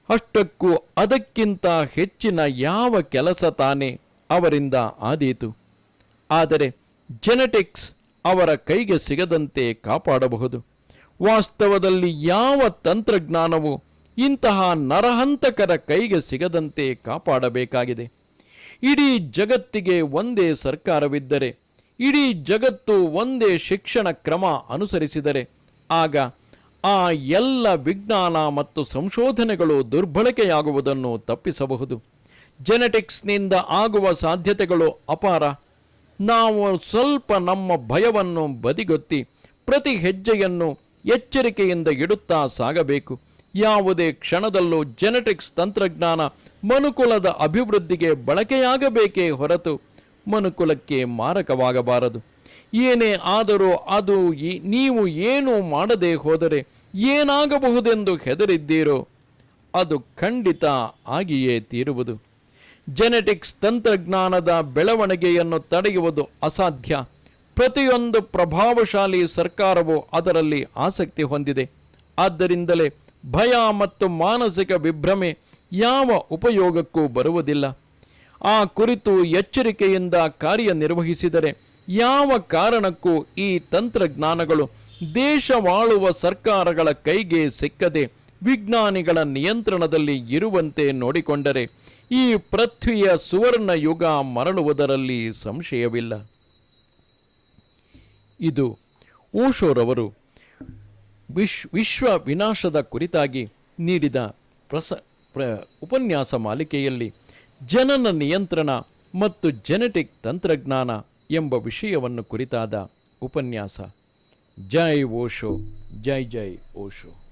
ಅಷ್ಟಕ್ಕೂ ಅದಕ್ಕಿಂತ ಹೆಚ್ಚಿನ ಯಾವ ಕೆಲಸ ತಾನೇ ಅವರಿಂದ ಆದೀತು. ಆದರೆ ಜೆನೆಟಿಕ್ಸ್ ಅವರ ಕೈಗೆ ಸಿಗದಂತೆ ಕಾಪಾಡಬಹುದು. ವಾಸ್ತವದಲ್ಲಿ ಯಾವ ತಂತ್ರಜ್ಞಾನವು ಇಂತಹ ನರಹಂತಕರ ಕೈಗೆ ಸಿಗದಂತೆ ಕಾಪಾಡಬೇಕಾಗಿದೆ? ಇಡೀ ಜಗತ್ತಿಗೆ ಒಂದೇ ಸರ್ಕಾರವಿದ್ದರೆ, ಇಡೀ ಜಗತ್ತು ಒಂದೇ ಶಿಕ್ಷಣ ಕ್ರಮ ಅನುಸರಿಸಿದರೆ, ಆಗ ಆ ಎಲ್ಲ ವಿಜ್ಞಾನ ಮತ್ತು ಸಂಶೋಧನೆಗಳು ದುರ್ಬಳಕೆಯಾಗುವುದನ್ನು ತಪ್ಪಿಸಬಹುದು. ಜೆನೆಟಿಕ್ಸ್ನಿಂದ ಆಗುವ ಸಾಧ್ಯತೆಗಳು ಅಪಾರ. ನಾವು ಸ್ವಲ್ಪ ನಮ್ಮ ಭಯವನ್ನು ಬದಿಗೊತ್ತಿ, ಪ್ರತಿ ಹೆಜ್ಜೆಯನ್ನು ಎಚ್ಚರಿಕೆಯಿಂದ ಇಡುತ್ತಾ ಸಾಗಬೇಕು. ಯಾವುದೇ ಕ್ಷಣದಲ್ಲೂ ಜೆನೆಟಿಕ್ಸ್ ತಂತ್ರಜ್ಞಾನ ಮನುಕುಲದ ಅಭಿವೃದ್ಧಿಗೆ ಬಳಕೆಯಾಗಬೇಕೇ ಹೊರತು ಮನುಕುಲಕ್ಕೆ ಮಾರಕವಾಗಬಾರದು. ಏನೇ ಆದರೂ ಅದು ನೀವು ಏನು ಮಾಡದೇ ಹೋದರೆ ಏನಾಗಬಹುದೆಂದು ಹೆದರಿದ್ದೀರೋ ಅದು ಖಂಡಿತ ಆಗಿಯೇ ತೀರುವುದು. ಜೆನೆಟಿಕ್ಸ್ ತಂತ್ರಜ್ಞಾನದ ಬೆಳವಣಿಗೆಯನ್ನು ತಡೆಯುವುದು ಅಸಾಧ್ಯ. ಪ್ರತಿಯೊಂದು ಪ್ರಭಾವಶಾಲಿ ಸರ್ಕಾರವು ಅದರಲ್ಲಿ ಆಸಕ್ತಿ ಹೊಂದಿದೆ. ಆದ್ದರಿಂದಲೇ ಭಯ ಮತ್ತು ಮಾನಸಿಕ ವಿಭ್ರಮೆ ಯಾವ ಉಪಯೋಗಕ್ಕೂ ಬರುವುದಿಲ್ಲ. ಆ ಕುರಿತು ಎಚ್ಚರಿಕೆಯಿಂದ ಕಾರ್ಯನಿರ್ವಹಿಸಿದರೆ ಯಾವ ಕಾರಣಕ್ಕೂ ಈ ತಂತ್ರಜ್ಞಾನಗಳು ದೇಶವಾಳುವ ಸರ್ಕಾರಗಳ ಕೈಗೆ ಸಿಕ್ಕದೆ ವಿಜ್ಞಾನಿಗಳ ನಿಯಂತ್ರಣದಲ್ಲಿ ಇರುವಂತೆ ನೋಡಿಕೊಂಡರೆ ಈ ಪೃಥ್ವಿಯ ಸುವರ್ಣ ಯುಗ ಮರಳುವುದರಲ್ಲಿ ಸಂಶಯವಿಲ್ಲ. ಇದು. ಓಶೋರವರು ವಿಶ್, ವಿಶ್ವ ವಿನಾಶದ ಕುರಿತಾಗಿ ನೀಡಿದ ಪ್ರಸ, ಪ್ರ, ಉಪನ್ಯಾಸ ಮಾಲಿಕೆಯಲ್ಲಿ ಜನನ ನಿಯಂತ್ರಣ ಮತ್ತು ಜೆನೆಟಿಕ್ ತಂತ್ರಜ್ಞಾನ ಎಂಬ ವಿಷಯವನ್ನು ಕುರಿತಾದ ಉಪನ್ಯಾಸ. ಜೈ ಓಶೋ, ಜೈ ಜೈ ಓಶೋ.